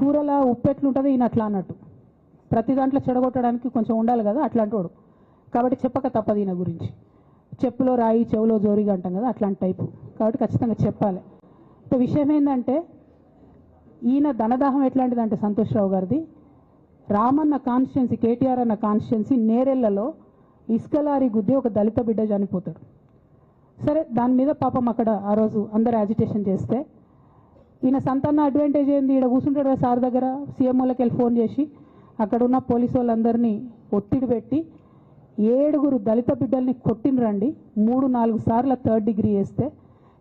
కూరల ఉప్పు ఎట్లుంటుంది ఈయన అట్లా అన్నట్టు. ప్రతి దాంట్లో చెడగొట్టడానికి కొంచెం ఉండాలి కదా అట్లాంటి వాడు కాబట్టి చెప్పక తప్పదు ఈయన గురించి. చెప్పులో రాయి చెవులో జోరిగా అంటాం కదా అట్లాంటి టైపు. కాబట్టి ఖచ్చితంగా చెప్పాలి. ఇప్పుడు విషయం ఏంటంటే ఈయన ధనదాహం ఎట్లాంటిదంటే సంతోష్ రావు గారిది రామన్న కాన్స్టిట్యున్సీ కేటీఆర్ అన్న కాన్స్టిట్యున్సీ నేరెళ్ళలో ఇసుకలారి గుద్ది ఒక దళిత బిడ్డ చనిపోతాడు. సరే దాని మీద పాపం అక్కడ ఆ రోజు అందరు యాజిటేషన్ చేస్తే ఈయన సంతాన అడ్వాంటేజ్ ఏంది? ఈడ కూర్చుంటాడు సార్ దగ్గర సీఎంఓలకి వెళ్ళి ఫోన్ చేసి. అక్కడ ఉన్న పోలీసు వాళ్ళందరినీ ఒత్తిడి పెట్టి ఏడుగురు దళిత బిడ్డల్ని కొట్టినరండి మూడు నాలుగు సార్లు థర్డ్ డిగ్రీ వేస్తే.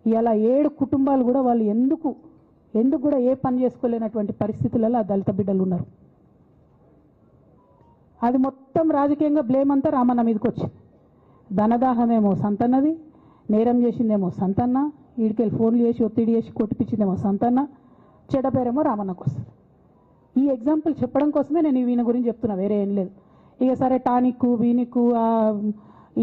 ఇలా ఏడు కుటుంబాలు కూడా వాళ్ళు ఎందుకు ఎందుకు కూడా ఏ పని చేసుకోలేనటువంటి పరిస్థితులలో ఆ దళిత బిడ్డలు ఉన్నారు. అది మొత్తం రాజకీయంగా బ్లేమ్ అంతా రామన్న మీదకి వచ్చింది. ధనదాహమేమో సంతన్నది నేరం చేసిందేమో సంతన్న వీడికెళ్ళి ఫోన్లు చేసి ఒత్తిడి చేసి కొట్టిపించిందేమో సంతన్న చెడ్డ పేరేమో రామన్నకు వస్తుంది ఈ ఎగ్జాంపుల్ చెప్పడం కోసమే నేను ఈయన గురించి చెప్తున్నా వేరే ఏం లేదు. ఇక సరే టానిక్ వీనికు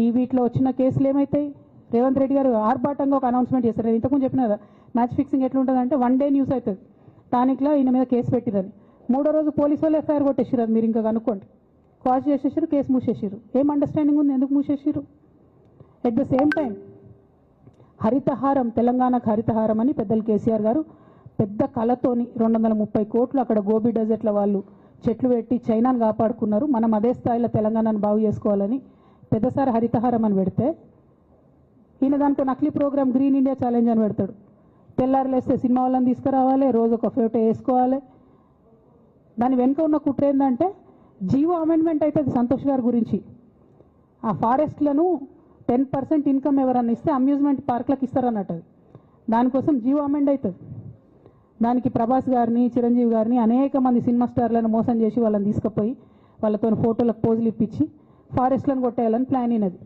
ఈ వీటిలో వచ్చిన కేసులు ఏమవుతాయి రేవంత్ రెడ్డి గారు ఆర్భాటంగా ఒక అనౌన్స్మెంట్ చేస్తారు నేను ఇంతకుముందు చెప్పిన కదా మ్యాచ్ ఫిక్సింగ్ ఎట్లుంటుందంటే వన్ డే న్యూస్ అవుతుంది టానిక్లో ఈయన మీద కేసు పెట్టిరని మూడో రోజు పోలీసు వాళ్ళు ఎఫ్ఐఆర్ కొట్టేసారు అది మీరు ఇంకా కనుక్కోండి. క్వాష్ చేసేసారు కేసు మూసేసారు ఏం అండర్స్టాండింగ్ ఉంది? ఎందుకు మూసేసారు at the same time Harithaharam తెలంగాణకు హరితహారం అని పెద్దలు కేసీఆర్ గారు పెద్ద కళతోని రెండు వందల ముప్పై కోట్లు అక్కడ గోబీ డెజర్ట్ల వాళ్ళు చెట్లు పెట్టి చైనాను కాపాడుకున్నారు. మనం అదే స్థాయిలో తెలంగాణను బాగు చేసుకోవాలని పెద్దసారి హరితహారం అని పెడితే ఈయన దానికి నకిలీ ప్రోగ్రామ్ గ్రీన్ ఇండియా ఛాలెంజ్ అని పెడతాడు. తెల్లారులేస్తే సినిమా వాళ్ళని తీసుకురావాలి రోజు ఒక ఫోటో వేసుకోవాలి. దాని వెనుక ఉన్న కుట్ర ఏంటంటే జీవో అమెండ్మెంట్ అవుతుంది సంతోష్ గారి గురించి. ఆ ఫారెస్ట్లను టెన్ పర్సెంట్ ఇన్కమ్ ఎవరన్నా ఇస్తే అమ్యూజ్మెంట్ పార్క్లకు ఇస్తారన్నట్టు అది. దానికోసం జీవో అమెండ్ అవుతుంది దానికి ప్రభాస్ గారిని చిరంజీవి గారిని అనేక మంది సినిమా స్టార్లను మోసం చేసి వాళ్ళని తీసుకుపోయి వాళ్ళతో ఫోటోలకు పోజులు ఇప్పించి ఫారెస్ట్లను కొట్టేయాలని ప్లాన్ అయినది.